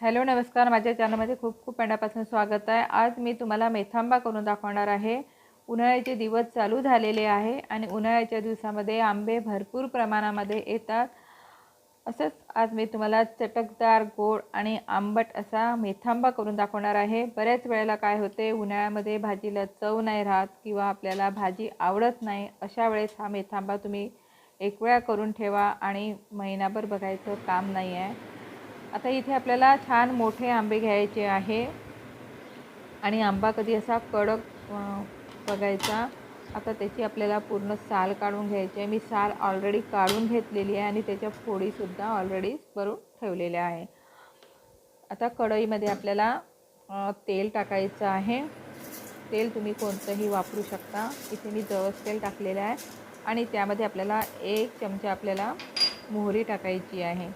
Hello नमस्कार. माझ्या चॅनलमध्ये खूप खूप मनापासून स्वागत आहे. आज मी तुम्हाला मेथांबा करून दाखवणार आहे. उन्हाळ्याचे दिवस चालू झालेले आहे आणि उन्हाळ्याच्या दिवसामध्ये आंबे भरपूर प्रमाणामध्ये येतात. असंच आज मी तुम्हाला चटकदार गोड आणि आंबट असा मेथांबा करून दाखवणार आहे. बऱ्याच वेळेला काय होते उन्हाळ्यामध्ये भाजीला चव नाही राहत किंवा आपल्याला भाजी आवडत नाही अशा वेळेस हा मेथांबा तुम्ही एक वेळा करून ठेवा आणि महिनाभर बघायचं काम नाही आहे आता इथे आपल्याला छान मोठे आंबे घ्यायचे आहे. आणि आंबा कधी असा कडक बघायचा. आता त्याची आपल्याला पूर्ण साल काढून घ्यायची आहे. मी साल ऑलरेडी काढून घेतलेली आहे आणि त्याच्या फोडीसुद्धा ऑलरेडी करून ठेवलेल्या आहे. आता कढईमध्ये आपल्याला तेल टाकायचं आहे. तेल तुम्ही कोणतंही वापरू शकता. इथे मी जवस तेल टाकलेलं आहे. आणि त्यामध्ये आपल्याला एक चमचा आपल्याला मोहरी टाकायची आहे.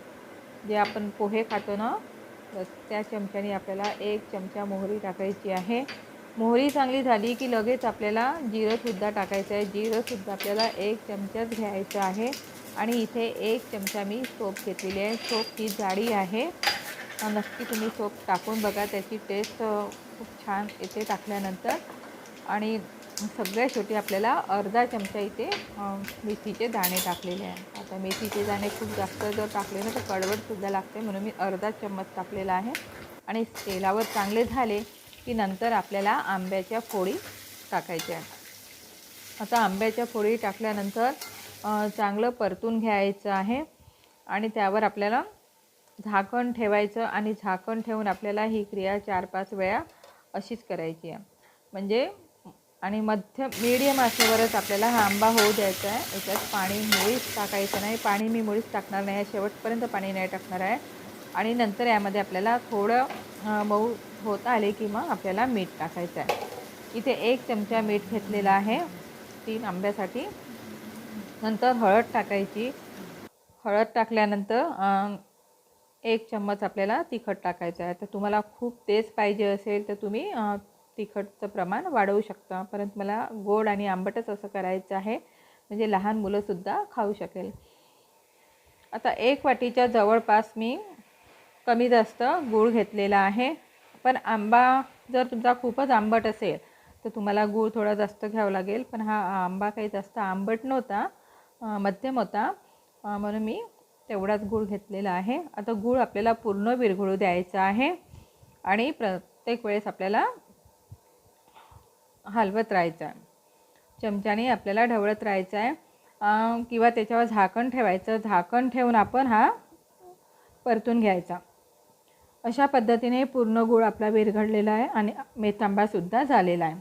जे आपण पोहे खातो ना बस त्या चमच्याने आपल्याला एक चमचा मोहरी टाकायची आहे. मोहरी चांगली झाली की लगेच आपल्याला जिरंसुद्धा टाकायचं आहे. जिरंसुद्धा आपल्याला एक चमचाच घ्यायचं आहे. आणि इथे एक चमचा मी सोप घेतलेली आहे. सोप ही जाडी आहे. नक्की तुम्ही सोप टाकून बघा. त्याची टेस्ट खूप छान येते टाकल्यानंतर. आणि सगळ्या शेवटी आपल्याला अर्धा चमचा इथे मेथीचे दाणे टाकलेले आहे आता मेथीचे दाणे खूप जास्त जर टाकले ना तर कडवटसुद्धा लागते. म्हणून मी अर्धा चम्मच टाकलेला आहे. आणि तेलावर चांगले झाले की नंतर आपल्याला आंब्याच्या फोडी टाकायच्या आता आंब्याच्या फोडी टाकल्यानंतर चांगलं परतून घ्यायचं आहे. आणि त्यावर आपल्याला झाकण ठेवायचं आणि झाकण ठेवून आपल्याला ही क्रिया चार पाच वेळा अशीच करायची आहे. म्हणजे आणि मध्य मीडियम आचेवरच आपल्याला हा आंबा होऊ द्यायचा आहे. याच्यात पाणी मुळीच टाकायचं नाही. पाणी मी मुळीच टाकणार नाही. आहे शेवटपर्यंत पाणी नाही टाकणार आहे. आणि नंतर यामध्ये आपल्याला थोडं मऊ होत आले की मग आपल्याला मीठ टाकायचं आहे. इथे एक चमचा मीठ घेतलेला आहे. तीन आंब्यासाठी. नंतर हळद टाकायची. हळद टाकल्यानंतर एक चम्मच आपल्याला तिखट टाकायचं आहे. तर तुम्हाला खूप तेज पाहिजे असेल तर तुम्ही तिखटचं प्रमाण वाढवू शकता. परंतु मला गोड आणि आंबटच असं करायचं आहे. म्हणजे लहान मुलंसुद्धा खाऊ शकेल. आता एक वाटीच्या जवळपास मी कमी जास्त गूळ घेतलेला आहे. पण आंबा जर तुमचा खूपच आंबट असेल तर तुम्हाला गूळ थोडा जास्त घ्यावा लागेल. पण हा आंबा काही जास्त आंबट नव्हता मध्यम होता. म्हणून मी तेवढाच गूळ घेतलेला आहे. आता गूळ आपल्याला पूर्ण विरघळू द्यायचा आहे. आणि प्रत्येक वेळेस आपल्याला हलवत राहायचं. आहे चमच्याने आपल्याला ढवळत राहायचं आहे किंवा त्याच्यावर झाकण ठेवायचं. झाकण ठेवून आपण हा परतून घ्यायचा. अशा पद्धतीने पूर्ण गूळ आपला विरघळलेला आहे आणि मेथांबासुद्धा झालेला आहे.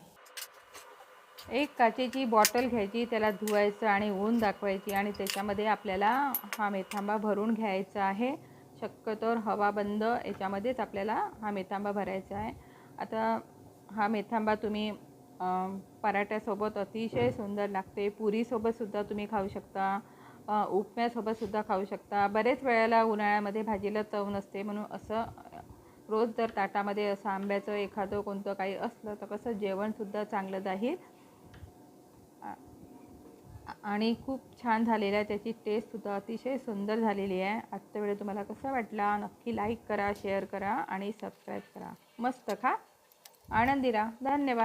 एक काचेची बॉटल घ्यायची त्याला धुवायचं आणि ऊन दाखवायची आणि त्याच्यामध्ये आपल्याला हा मेथांबा भरून घ्यायचा आहे. शक्यतोवर हवा बंद याच्यामध्येच आपल्याला हा मेथांबा भरायचा आहे. आता हा मेथांबा तुम्ही पराठ्यासोबत अतिशय सुंदर लागते. पुरीसोबतसुद्धा तुम्ही खाऊ शकता. उपम्यासोबतसुद्धा खाऊ शकता. बरेच वेळेला उन्हाळ्यामध्ये भाजीला चव नसते. म्हणून असं रोज जर ताटामध्ये असं आंब्याचं एखादं कोणतं काही असलं तर कसं जेवणसुद्धा चांगलं जाईल आणि खूप छान झालेलं आहे. त्याची टेस्टसुद्धा अतिशय सुंदर झालेली आहे. आजचा व्हिडिओ तुम्हाला कसा वाटला? नक्की लाईक करा शेअर करा आणि सबस्क्राईब करा. मस्त खा. आनंदी राहा धन्यवाद.